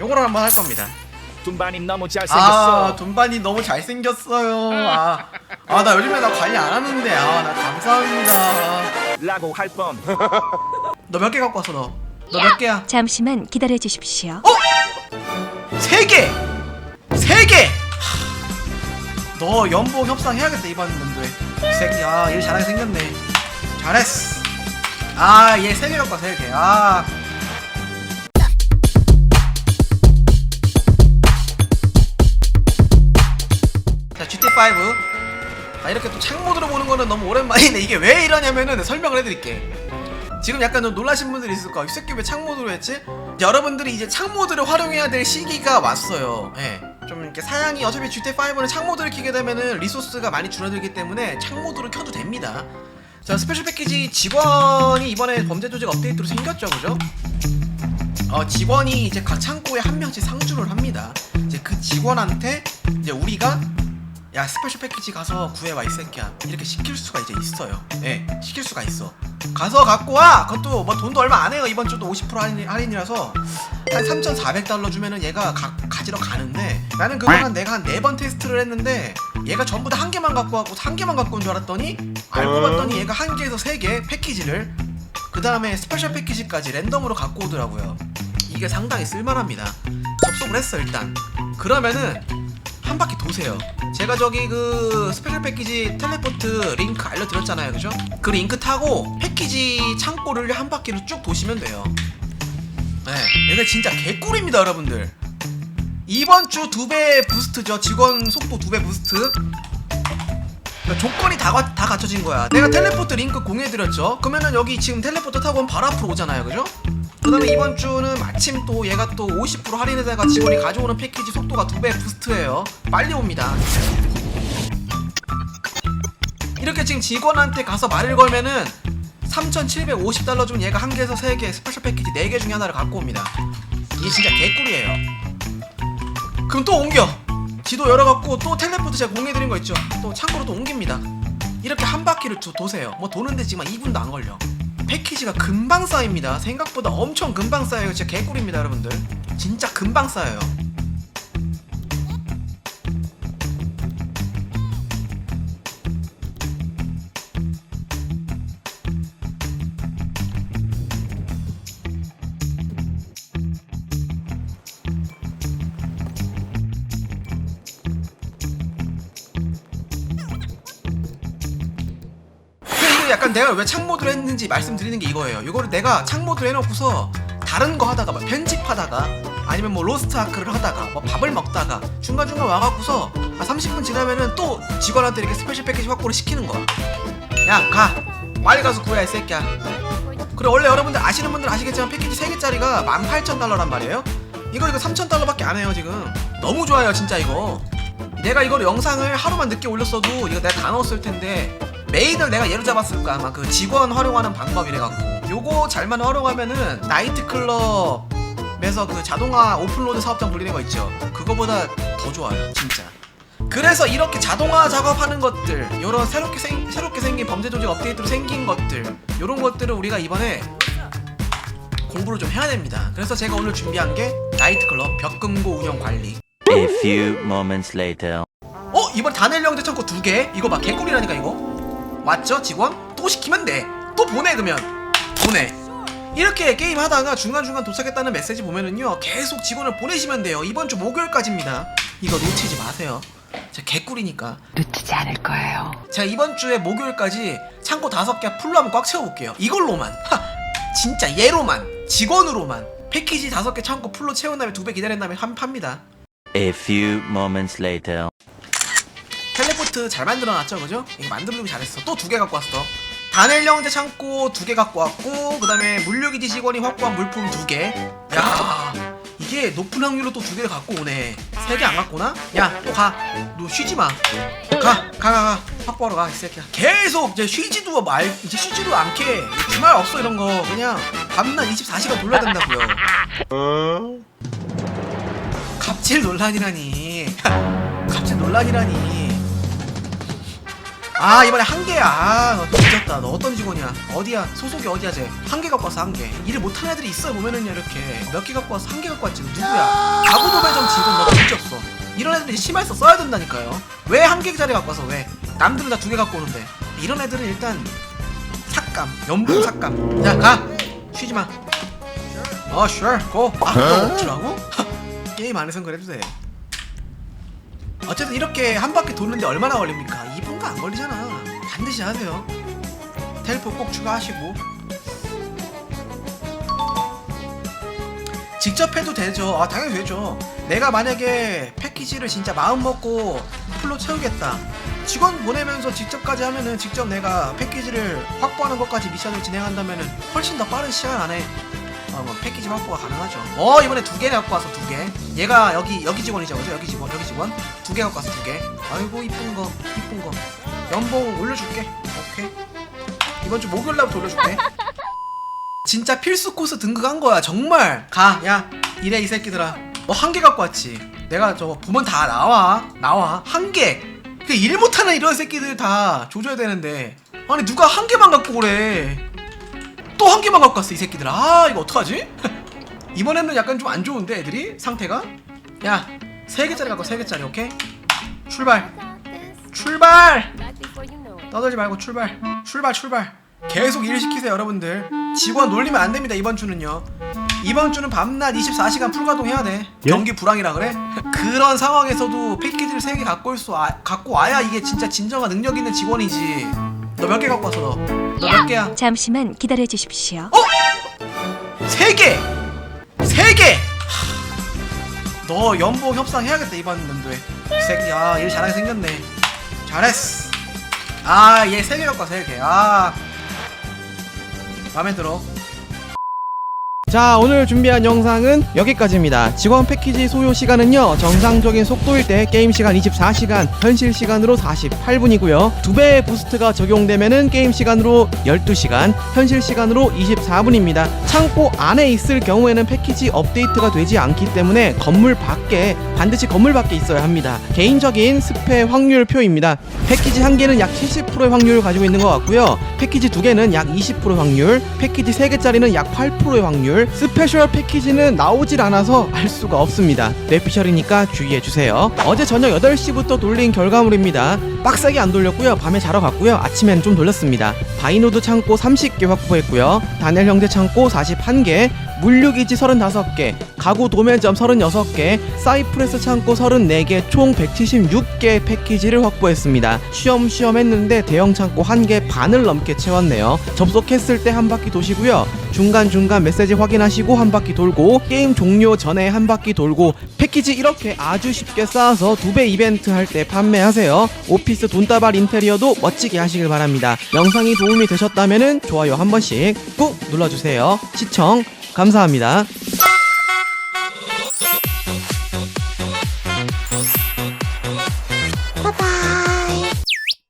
요거를 한번 할 겁니다. 둠바님 너무 아 잘생겼어. 돈반이 너무 잘생겼어요. 아 아 나 요즘에 나 관리 안 하는데 아 나 감사합니다. 라고 할 뻔. 너 몇 개 갖고 왔어 너? 너 몇 개야? 잠시만 기다려 주십시오. 세 개! 세 개! 하, 너 연봉 협상해야겠다 이번 연도에 이 새끼 아일 잘하게 생겼네. 잘했어. 아얘 세 개 갖고 와 세 개. 아 자, GT5. 아, 이렇게 또 창모드로 보는 거는 너무 오랜만이네. 이게 왜 이러냐면은 설명을 해드릴게. 지금 약간 좀 놀라신 분들이 있을 거야. 이 새끼 왜 창모드로 했지? 여러분들이 이제 창모드를 활용해야 될 시기가 왔어요. 예. 좀 이렇게 사양이 어차피 GT5는 창모드를 키게 되면은 리소스가 많이 줄어들기 때문에 창모드로 켜도 됩니다. 자, 스페셜 패키지 직원이 이번에 범죄 조직 업데이트로 생겼죠, 그죠? 어, 직원이 이제 각 창고에 한 명씩 상주를 합니다. 이제 그 직원한테 이제 우리가 야 스페셜 패키지 가서 구해와 이 새끼야 이렇게 시킬 수가 이제 있어요. 예, 시킬 수가 있어. 가서 갖고 와. 그것도 뭐 돈도 얼마 안 해요. 이번 주도 50% 할인, 할인이라서 한 3,400달러 주면은 얘가 가, 가지러 가는데 나는 그거 한 내가 한 네 번 테스트를 했는데 얘가 전부 다 한 개만 갖고 왔고 한 개만 갖고 온 줄 알았더니 알고 봤더니 얘가 한 개에서 세 개 패키지를 그 다음에 스페셜 패키지까지 랜덤으로 갖고 오더라고요. 이게 상당히 쓸만합니다. 접속을 했어 일단. 그러면은 한 바퀴 도세요. 제가 저기 그 스페셜 패키지 텔레포트 링크 알려드렸잖아요, 그죠? 그 링크 타고 패키지 창고를 한 바퀴로 쭉 도시면 돼요. 네, 이게 진짜 개꿀입니다, 여러분들. 이번 주 두 배 부스트죠. 직원 속도 두 배 부스트. 그러니까 조건이 다, 가- 다 갖춰진 거야. 내가 텔레포트 링크 공유해드렸죠. 그러면은 여기 지금 텔레포트 타고 바로 앞으로 오잖아요, 그죠? 그 다음에 이번 주는 마침 또 얘가 또 50% 할인에다가 직원이 가져오는 패키지 속도가 두 배 부스트예요. 빨리 옵니다. 이렇게 지금 직원한테 가서 말을 걸면은 3,750달러 중 얘가 한 개에서 세 개 스페셜 패키지 네 개 중에 하나를 갖고 옵니다. 이게 진짜 개꿀이에요. 그럼 또 옮겨. 지도 열어갖고 또 텔레포트 제가 공유해드린 거 있죠. 또 창고로 또 옮깁니다. 이렇게 한 바퀴를 도, 도세요. 뭐 도는데 지금 한 2분도 안 걸려. 패키지가 금방 쌓입니다. 생각보다 엄청 금방 쌓여요. 진짜 개꿀입니다, 여러분들. 진짜 금방 쌓여요. 약간 내가 왜 창모드를 했는지 말씀드리는 게 이거예요. 이거를 내가 창모드를 해놓고서 다른 거 하다가 막 편집하다가 아니면 뭐 로스트 아크를 하다가 뭐 밥을 먹다가 중간중간 와갖고서 아 30분 지나면은 또 직원한테 이렇게 스페셜 패키지 확보를 시키는 거야. 야 가! 빨리 가서 구해 이 새끼야. 그래 원래 여러분들 아시는 분들 아시겠지만 패키지 3개짜리가 18,000달러란 말이에요. 이거 이거 3,000달러밖에 안 해요 지금. 너무 좋아요 진짜 이거. 내가 이걸 영상을 하루만 늦게 올렸어도 이거 내가 다 넣었을 텐데 메인을 내가 예로 잡았을 거야 아마 그 직원 활용하는 방법이래갖고 요거 잘만 활용하면은 나이트클럽에서 그 자동화 오픈로드 사업장 돌리는 거 있죠 그거보다 더 좋아요 진짜 그래서 이렇게 자동화 작업하는 것들 요런 새롭게, 생, 새롭게 생긴 범죄 조직 업데이트로 생긴 것들 요런 것들을 우리가 이번에 공부를 좀 해야 됩니다 그래서 제가 오늘 준비한 게 나이트클럽 벽금고 운영 관리 A few moments later. 어? 이번 다넬 형제 창고 두 개? 이거 막 개꿀이라니까 이거? 맞죠 직원? 또 시키면 돼. 또 보내 그러면 보내. 이렇게 게임 하다가 중간중간 도착했다는 메시지 보면은요 계속 직원을 보내시면 돼요. 이번 주 목요일까지입니다. 이거 놓치지 마세요. 제 개꿀이니까. 놓치지 않을 거예요. 제가 이번 주에 목요일까지 창고 다섯 개 풀로 한번 꽉 채워볼게요. 이걸로만. 하! 진짜 얘로만. 직원으로만. 패키지 다섯 개 창고 풀로 채운 다음에 두 배 기다린 다음에 한 팝니다. A few moments later. 텔레포트 잘 만들어놨죠, 그죠? 이거 만들어주기 잘했어. 또 두 개 갖고 왔어. 다넬 형제 창고 두 개 갖고 왔고, 그 다음에 물류기지 직원이 확보한 물품 두 개. 야, 이게 높은 확률로 또 두 개를 갖고 오네. 세 개 안 갖고 오나? 야, 또 가. 너 쉬지 마. 가, 가, 가, 가. 확보하러 가, 이 새끼야. 계속 이제 쉬지도 말, 이제 쉬지도 않게 주말 없어 이런 거 그냥 밤낮 24시간 돌려야 된다고요. 갑질 논란이라니. 갑질 논란이라니. 아 이번에 한 개야. 아, 너 뒤졌다. 너 어떤 직원이야? 어디야? 소속이 어디야 쟤? 한 개 갖고 왔어 한 개. 일을 못하는 애들이 있어 보면은요 이렇게 몇 개 갖고 왔어 한개 갖고 왔지. 누구야? 이런 애들은 이제 심할서 써야 된다니까요 왜 한 개짜리 갖고 와서 왜 남들은 다 두 개 갖고 오는데 이런 애들은 일단 삭감 연봉 삭감 자가 쉬지마 어 sure go 아 그거 먹지라고? 게임 안에선 그래도 돼 어쨌든 이렇게 한 바퀴 도는데 얼마나 걸립니까? 2분도 안 걸리잖아 반드시 하세요 텔포 꼭 추가하시고 직접 해도 되죠. 아, 당연히 되죠. 내가 만약에 패키지를 진짜 마음 먹고 풀로 채우겠다. 직원 보내면서 직접까지 하면은 직접 내가 패키지를 확보하는 것까지 미션을 진행한다면은 훨씬 더 빠른 시간 안에 어, 뭐 패키지 확보가 가능하죠. 어 이번에 두 개 갖고 와서 두 개. 얘가 여기 여기 직원이죠, 그죠? 여기 직원, 여기 직원 두 개 갖고 와서 두 개. 아이고 이쁜 거, 이쁜 거. 연봉 올려줄게. 오케이. 이번 주 목요일 날부터 올려줄게. 진짜 필수 코스 등극한 거야 정말 가 야 이래 이 새끼들아 너 한 개 갖고 왔지 내가 저거 보면 다 나와 나와 한 개 그 일 못하는 이런 새끼들 다 조져야 되는데 아니 누가 한 개만 갖고 오래 또 한 개만 갖고 왔어 이 새끼들 아. 이거 어떡하지? 이번에는 약간 좀 안 좋은데 애들이? 상태가? 야세 개짜리 갖고 세 개짜리 오케이? 출발. 출발! 떠들지 말고 출발. 출발 출발. 계속 일 시키세요 여러분들. 직원 놀리면 안 됩니다 이번 주는요. 이번 주는 밤낮 24시간 풀가동 해야 돼. 예? 경기 불황이라 그래? 그런 상황에서도 패키지를 3개 갖고 올 수 아, 갖고 와야 이게 진짜 진정한 능력 있는 직원이지 너 몇 개 갖고 왔어 너 너 몇 개야? 잠시만 기다려 주십시오. 세 개! 세 개! 너 연봉 협상 해야겠다 이번 연도에. 이 새끼 아일 잘하게 생겼네. 잘했어. 아얘 세 개 갖고 와세 개 아. 마음에 들어 자 오늘 준비한 영상은 여기까지입니다. 직원 패키지 소요 시간은요 정상적인 속도일 때 게임 시간 24시간 현실 시간으로 48분이고요. 두 배의 부스트가 적용되면은 게임 시간으로 12시간 현실 시간으로 24분입니다. 창고 안에 있을 경우에는 패키지 업데이트가 되지 않기 때문에 건물 밖에 반드시 건물 밖에 있어야 합니다. 개인적인 스페 확률 표입니다. 패키지 한 개는 약 70%의 확률을 가지고 있는 것 같고요. 패키지 두 개는 약 20% 확률 패키지 세 개짜리는 약 8%의 확률 스페셜 패키지는 나오질 않아서 알 수가 없습니다. 뇌피셜이니까 주의해주세요. 어제 저녁 8시부터 돌린 결과물입니다. 빡세게 안 돌렸고요. 밤에 자러 갔고요. 아침엔 좀 돌렸습니다. 바이노드 창고 30개 확보했고요. 다넬 형제 창고 41개 물류기지 35개, 가구 도매점 36개, 사이프레스 창고 34개, 총 176개의 패키지를 확보했습니다. 쉬엄쉬엄 했는데 대형 창고 1개 반을 넘게 채웠네요. 접속했을 때 한 바퀴 도시고요. 중간중간 메시지 확인하시고 한 바퀴 돌고 게임 종료 전에 한 바퀴 돌고 패키지 이렇게 아주 쉽게 쌓아서 두 배 이벤트 할 때 판매하세요. 오피스 돈다발 인테리어도 멋지게 하시길 바랍니다. 영상이 도움이 되셨다면 좋아요 한 번씩 꾹 눌러주세요. 시청 감사합니다.